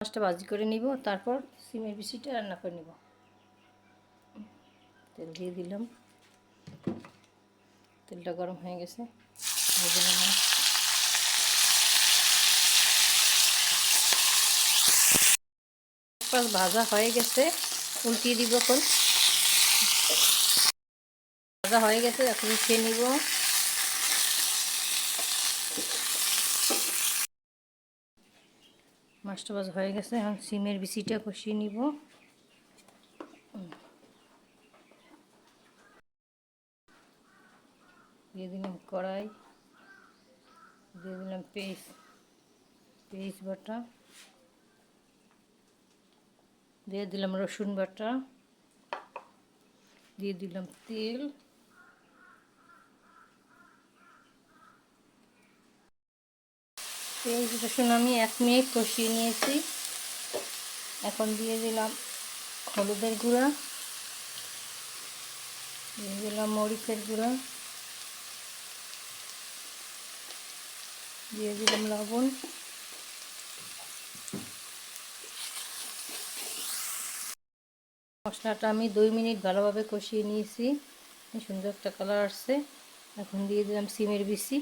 মাছটা ভাজি করে নিব, তারপর সিমের বিচিটা রান্না করে নিব। তেল দিয়ে দিলাম। তেলটা গরম হয়ে গেছে। ভেজে হয়ে গেছে, উল্টিয়ে দিব এখন। ভাজা হয়ে গেছে, এখন উঠিয়ে নিব। মাছটা ভাজা হয়ে গেছে, এখন সিমের বিচিটা কষিয়ে নিব। দিয়ে দিলাম কড়াই, দিয়ে দিলাম পেস্ট পেস্ট বাটা, দিয়ে দিলাম রসুন বাটা, দিয়ে দিলাম তেল। পেঁয়াজ রসুন আমি এক মিনিট কষিয়ে নিয়েছি। এখন দিয়ে দিলাম হলুদের গুঁড়া, দিয়ে দিলাম মরিচের গুঁড়া, দিয়ে দিলাম লবণ। মশলাটা আমি দুই মিনিট ভালোভাবে কষিয়ে নিয়েছি। সুন্দর একটা কালার আসছে। এখন দিয়ে দিলাম সিমের বিচি।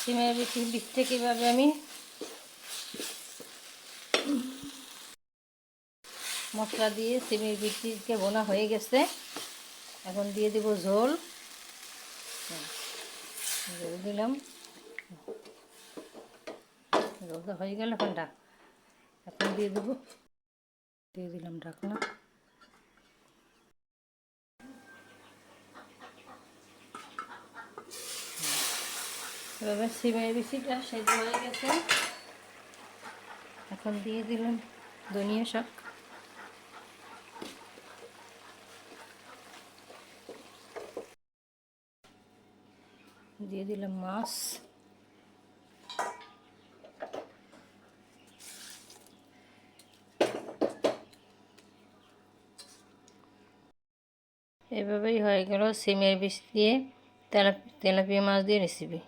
সিমের বিচি বীজটা কীভাবে, আমি। মশলা দিয়ে সিমের বিচিকে বোনা হয়ে গেছে। এখন দিয়ে দেব ঝোল। ঝোল দিলাম। ঝোলটা হয়ে গেল এখন ডাক এখন দিয়ে দেবো দিয়ে দিলাম ঢাকনা। এভাবে সিমের বিচিটা সেদ্ধ হয়ে গেছে। এখন দিয়ে দিলাম ধনিয়া শাক। দিয়ে দিলাম মাছ। এভাবেই হয়ে গেল সিমের বিষ দিয়ে তেলা তেলাপিয়া মাছ দিয়ে রেসিপি